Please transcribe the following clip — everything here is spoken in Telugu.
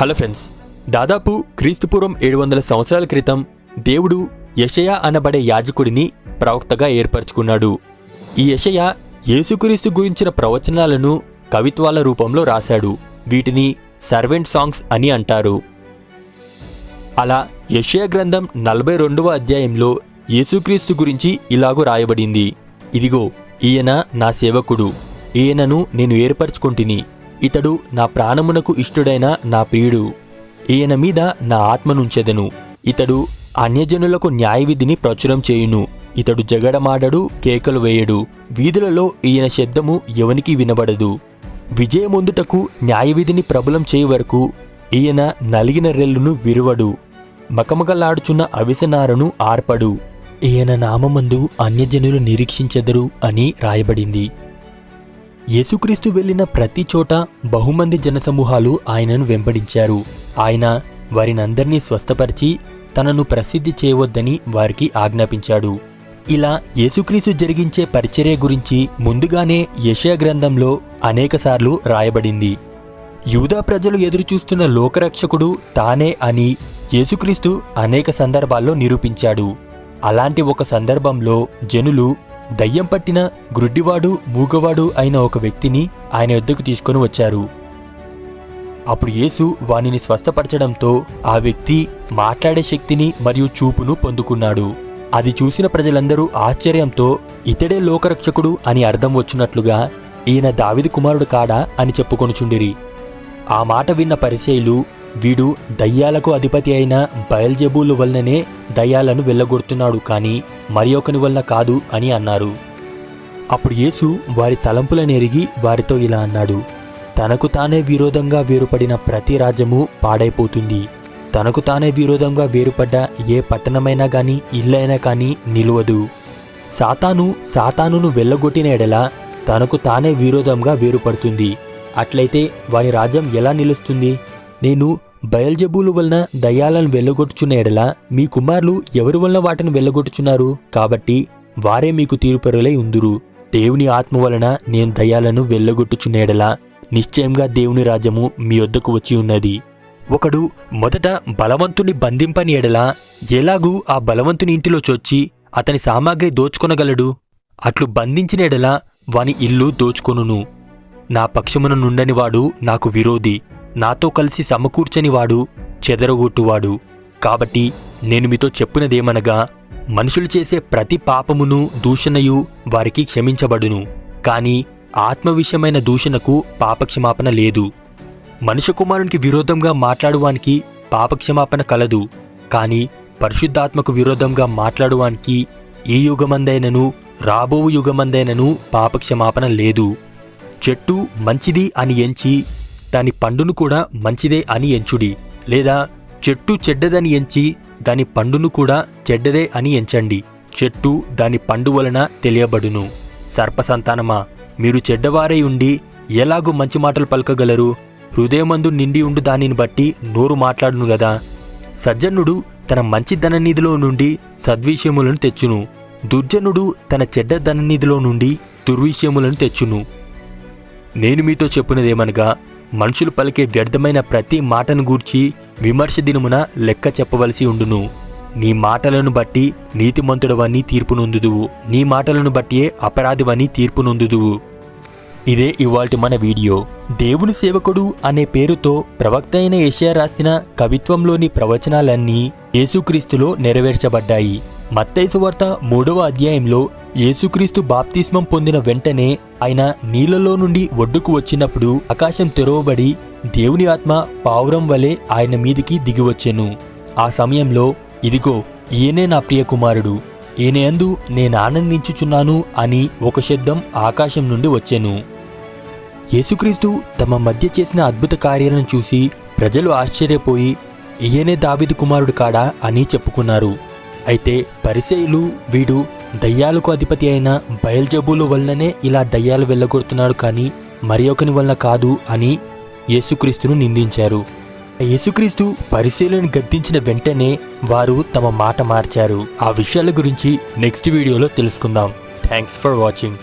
హలో ఫ్రెండ్స్ దాదాపు క్రీస్తుపూర్వం ఏడు వందల సంవత్సరాల క్రితం దేవుడు యషయా అనబడే యాజకుడిని ప్రవక్తగా ఏర్పరచుకున్నాడు. ఈ యషయా యేసుక్రీస్తు గురించిన ప్రవచనాలను కవిత్వాల రూపంలో రాశాడు. వీటిని సర్వెంట్ సాంగ్స్ అని అంటారు. అలా యెషయా గ్రంథం నలభై రెండవ అధ్యాయంలో యేసుక్రీస్తు గురించి ఇలాగూ రాయబడింది. ఇదిగో ఈయన నా సేవకుడు. ఈయనను నేను ఏర్పరచుకొంటిని. ఇతడు నా ప్రాణమునకు ఇష్టుడైన నా ప్రియుడు. ఈయన మీద నా ఆత్మనుంచెదను ఇతడు అన్యజనులకు న్యాయవిధిని ప్రచురం చేయును. ఇతడు జగడమాడడు కేకలు వేయడు. వీధులలో ఈయన శబ్దము ఎవనికి వినబడదు. విజయముందుటకు న్యాయవిధిని ప్రబలం చేయ వరకు ఈయన నలిగిన రెల్లును విరువడు. మకమకలాడుచున్న అవిసనారను ఆర్పడు. ఈయన నామమందు అన్యజనులు నిరీక్షించెదరు అని రాయబడింది. యేసుక్రీస్తు వెళ్ళిన ప్రతి చోట బహుమంది జనసమూహాలు ఆయనను వెంబడించారు. ఆయన వారినందరినీ స్వస్థపరిచి తనను ప్రసిద్ధి చేయవద్దని వారికి ఆజ్ఞాపించాడు. ఇలా యేసుక్రీస్తు జరిగించే పరిచర్య గురించి ముందుగానే యశయ గ్రంథంలో అనేకసార్లు రాయబడింది. యూదా ప్రజలు ఎదురుచూస్తున్న లోకరక్షకుడు తానే అని యేసుక్రీస్తు అనేక సందర్భాల్లో నిరూపించాడు. అలాంటి ఒక సందర్భంలో జనులు దయ్యం పట్టిన గ్రుడ్డివాడు మూగవాడు అయిన ఒక వ్యక్తిని ఆయన యొద్దకు తీసుకొని వచ్చారు. అప్పుడు యేసు వానిని స్వస్థపరచడంతో ఆ వ్యక్తి మాట్లాడే శక్తిని మరియు చూపును పొందుకున్నాడు. అది చూసిన ప్రజలందరూ ఆశ్చర్యంతో ఇతడే లోకరక్షకుడు అని అర్థం వచ్చినట్లుగా ఈయన దావిది కుమారుడు కాడా అని చెప్పుకొనుచుండిరి. ఆ మాట విన్న పరిచయులు వీడు దయ్యాలకు అధిపతి అయిన బయల్జబూలు వలననే దయ్యాలను వెళ్ళగొడుతున్నాడు కానీ మరి ఒకని వలన కాదు అని అన్నారు. అప్పుడు యేసు వారి తలంపులను ఎరిగి వారితో ఇలా అన్నాడు తనకు తానే విరోధంగా వేరుపడిన ప్రతి రాజ్యము పాడైపోతుంది. తనకు తానే విరోధంగా వేరుపడ్డ ఏ పట్టణమైనా కానీ ఇల్లైనా కానీ నిలవదు. సాతాను సాతానును వెళ్ళగొట్టిన ఎడల తనకు తానే విరోధంగా వేరుపడుతుంది. అట్లయితే వాని రాజ్యం ఎలా నిలుస్తుంది? నేను బయల్జబూలు వలన దయ్యాలను వెళ్ళగొట్టుచున్న ఎడల మీ కుమారులు ఎవరి వలన వాటిని వెళ్ళగొట్టుచున్నారు? కాబట్టి వారే మీకు తీరుపరులై ఉందురు. దేవుని ఆత్మ వలన నేను దయ్యాలను వెళ్ళగొట్టుచున్న ఎడల నిశ్చయంగా దేవుని రాజ్యము మీ వద్దకు వచ్చి ఉన్నది. ఒకడు మొదట బలవంతుని బంధింపని ఎడల ఎలాగూ ఆ బలవంతుని ఇంటిలో చొచ్చి అతని సామాగ్రి దోచుకొనగలడు? అట్లు బంధించిన ఎడల వాని ఇల్లు దోచుకొనును. నా పక్షమున నుండనివాడు నాకు విరోధి. నాతో కలిసి సమకూర్చనివాడు చెదరగొట్టువాడు. కాబట్టి నేను మీతో చెప్పినదేమనగా మనుషులు చేసే ప్రతి పాపమును దూషణయు వారికి క్షమించబడును. కాని ఆత్మవిషయమైన దూషణకు పాపక్షమాపణ లేదు. మనుష్య కుమారునికి విరోధంగా మాట్లాడువానికి పాపక్షమాపణ కలదు. కాని పరిశుద్ధాత్మకు విరోధంగా మాట్లాడువానికి ఈ యుగమందైనను రాబో యుగమందైనను పాపక్షమాపణ లేదు. చెట్టు మంచిది అని ఎంచి దాని పండును కూడా మంచిదే అని ఎంచుడి లేదా చెట్టు చెడ్డదని ఎంచి దాని పండును కూడా చెడ్డదే అని ఎంచండి. చెట్టు దాని పండు వలన తెలియబడును. సర్పసంతానమా మీరు చెడ్డవారై ఉండి ఎలాగూ మంచి మాటలు పలకగలరు? హృదయమందు నిండి ఉండు దానిని బట్టి నోరు మాట్లాడును గదా. సజ్జనుడు తన మంచి ధననిధిలో నుండి సద్విషయములను తెచ్చును. దుర్జనుడు తన చెడ్డ ధననిధిలో నుండి దుర్విషయములను తెచ్చును. నేను మీతో చెప్పునదేమనగా మనుషులు పలికే వ్యర్థమైన ప్రతి మాటను గూర్చి విమర్శ దినమున లెక్క చెప్పవలసి ఉండును. నీ మాటలను బట్టి నీతిమంతుడవని తీర్పునొందుదువు నీ మాటలను బట్టియే అపరాధివని తీర్పునొందుదువు ఇదే ఇవాల్టి మన వీడియో. దేవుని సేవకుడు అనే పేరుతో ప్రవక్త అయిన ఏషియా రాసిన కవిత్వంలోని ప్రవచనాలన్నీ యేసుక్రీస్తులో నెరవేర్చబడ్డాయి. మత్తైసు వార్త మూడవ అధ్యాయంలో యేసుక్రీస్తు బాప్తిస్మం పొందిన వెంటనే ఆయన నీళ్ళలో నుండి ఒడ్డుకు వచ్చినప్పుడు ఆకాశం తెరవబడి దేవుని ఆత్మ పావురం వలె ఆయన మీదికి దిగివచ్చెను ఆ సమయంలో ఇదిగో ఈయనే నా ప్రియ కుమారుడు ఈయనందు నేను ఆనందించుచున్నాను అని ఒక శబ్దం ఆకాశం నుండి వచ్చెను. యేసుక్రీస్తు తమ మధ్య చేసిన అద్భుత కార్యాలను చూసి ప్రజలు ఆశ్చర్యపోయి ఈయనే దావిదు కుమారుడు కాడా? అని చెప్పుకున్నారు. అయితే పరిసయులు వీడు దయ్యాలకు అధిపతి అయిన బయల్జబూలు వలననే ఇలా దయ్యాలు వెళ్ళగొడుతున్నాడు కానీ మరి ఒకని వలన కాదు అని యేసుక్రీస్తును నిందించారు. యేసుక్రీస్తు పరిశీలన గద్దించిన వెంటనే వారు తమ మాట మార్చారు. ఆ విషయాల గురించి నెక్స్ట్ వీడియోలో తెలుసుకుందాం. Thanks for watching.